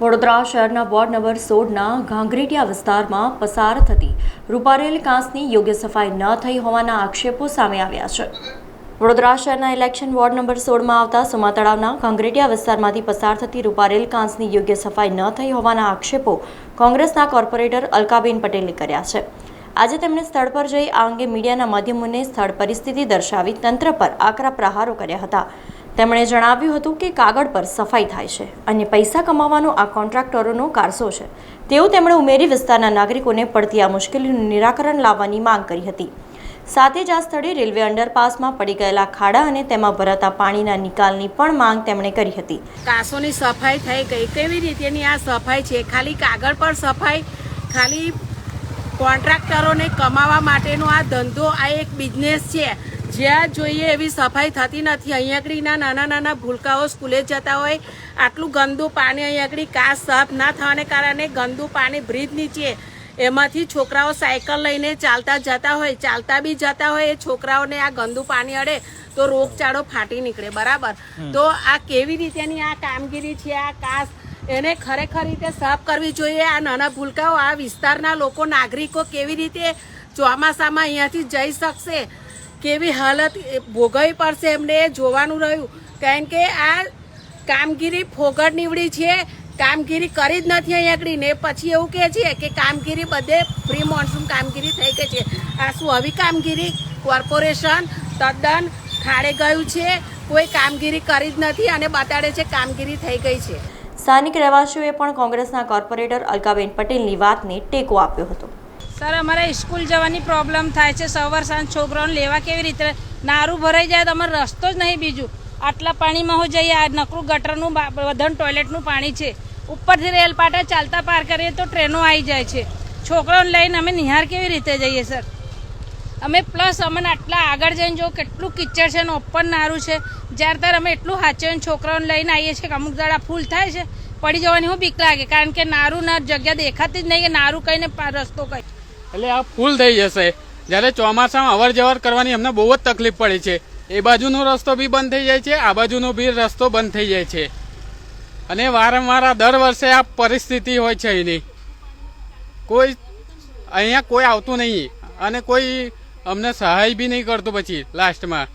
વડોદરા શહેરના ward number સોળના ઘાંઘરેટિયા વિસ્તારમાં પસાર થતી રૂપારેલ કાંસની યોગ્ય સફાઈ ન થઈ હોવાના આક્ષેપો સામે આવ્યા છે. વડોદરા શહેરના ઇલેક્શન વોર્ડ નંબર સોળમાં આવતા સુમા તળાવના ઘાંઘરેટિયા વિસ્તારમાંથી પસાર થતી રૂપારેલ કાંસની યોગ્ય સફાઈ ન થઈ હોવાના આક્ષેપો કોંગ્રેસના કોર્પોરેટર અલકાબેન પટેલે કર્યા છે. આજે તેમણે સ્થળ પર જઈ આ અંગે મીડિયાના માધ્યમોને સ્થળ પરિસ્થિતિ દર્શાવી તંત્ર પર આકરા પ્રહારો કર્યા હતા. તેમણે જણાવ્યું હતું કે કાગળ પર સફાઈ થાય છે અને પૈસા કમાવાનો આ કોન્ટ્રાક્ટરોનો કારસો છે. તેવું તેમણે ઉમેરી વિસ્તારના નાગરિકોને પડતી આ મુશ્કેલીનું નિરાકરણ લાવવાની માંગ કરી હતી. સાથે જ આ સ્થળે રેલવે અંડરપાસમાં પડી ગયેલા ખાડા અને તેમાં ભરાતા પાણીના નિકાલની પણ માંગ તેમણે કરી હતી. કાસોની સફાઈ થઈ ગઈ. કેવી રીતેની આ સફાઈ છે? ખાલી કાગળ પર સફાઈ? ખાલી કોન્ટ્રાક્ટરોને કમાવા માટેનો આ ધંધો આ એક બિઝનેસ છે. જ્યાં જોઈએ એવી સફાઈ થતી નથી. અહીંયા આગળના નાના નાના ભૂલકાઓ સ્કૂલે જતા હોય. આટલું ગંદુ પાણી અહીંયા આગળ કાચ સાફ ના થવાને કારણે ગંદુ પાણી બ્રિજ નીચે. એમાંથી છોકરાઓ સાયકલ લઈને ચાલતા જતા હોય ચાલતા બી જતા હોય એ છોકરાઓને આ ગંદુ પાણી અડે તો રોગચાળો ફાટી નીકળે. બરાબર? તો આ કેવી રીતેની આ કામગીરી છે આ કાચ? એને ખરેખર રીતે સાફ કરવી જોઈએ. આ નાના ભૂલકાઓ આ વિસ્તારના લોકો નાગરિકો કેવી રીતે ચોમાસામાં અહીંયાથી જઈ શકશે? કેવી હાલત ભોગવવી પડશે એમને જોવાનું રહ્યું. કારણ કે આ કામગીરી ફોગડ નીવડી છે, કામગીરી કરી જ નથી અહીંયા આગળ. ને પછી એવું કહે છે કે કામગીરી બધે પ્રી મોન્સૂન કામગીરી થઈ ગઈ છે. આ શું આવી કામગીરી? કોર્પોરેશન, તદ્દન ખાડે ગયું છે. કોઈ કામગીરી કરી જ નથી અને બતાડે છે કામગીરી થઈ ગઈ છે. સ્થાનિક રહેવાસીઓએ પણ કોંગ્રેસના કોર્પોરેટર અલકાબેન પટેલની વાતને ટેકો આપ્યો હતો. સર, અમારે સ્કૂલ જવાની પ્રોબ્લેમ થાય છે. સવાર સાંજ છોકરાઓને લેવા કેવી રીતે? નારું ભરાઈ જાય તો અમારે રસ્તો જ નહીં બીજું. આટલા પાણીમાં હું જઈએ આ નકરું ગટરનું વધન ટોયલેટનું પાણી છે. ઉપરથી રેલ પાટા ચાલતા પાર કરીએ તો ટ્રેનો આવી જાય છે. છોકરાઓને લઈને અમે નિહાર કેવી રીતે જઈએ, સર? અમે પ્લસ અમને આટલા આગળ જઈને જો કેટલું કિચડ છે ને ઓપન નારું છે. જ્યારે ત્યારે અમે એટલું હાચવીને છોકરાઓને લઈને આવીએ છીએ કે અમુક દાડા ફૂલ થાય છે. પડી જવાની હું બીક લાગે, કારણ કે નારું ના જગ્યા દેખાતી જ નહીં કે નારું કહીને ને રસ્તો કઈ. એટલે આ ફૂલ થઈ જશે. જ્યારે ચોમાસામાં અવર જવર કરવાની અમને બહુ જ તકલીફ પડી છે. એ બાજુનો રસ્તો બી બંધ થઈ જાય છે, આ બાજુનો બી રસ્તો બંધ થઈ જાય છે. અને વારંવાર આ દર વર્ષે આ પરિસ્થિતિ હોય છે એની. કોઈ અહીંયા કોઈ આવતું નહીં. અને કોઈ અમને સહાય બી નહીં કરતું પછી, લાસ્ટમાં.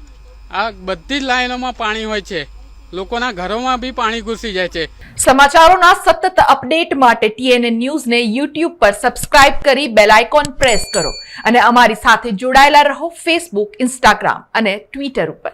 આ બધી જ લાઈનોમાં પાણી હોય છે. લોકોના ઘરોમાં બી પાણી ઘૂસી જાય છે. સમાચારોના સતત અપડેટ માટે ટીએનએ ન્યૂઝને યુટ્યુબ પર સબસ્ક્રાઇબ કરી બેલ આઇકોન પ્રેસ કરો અને અમારી સાથે જોડાયેલા રહો ફેસબુક ઇન્સ્ટાગ્રામ અને ટ્વિટર ઉપર.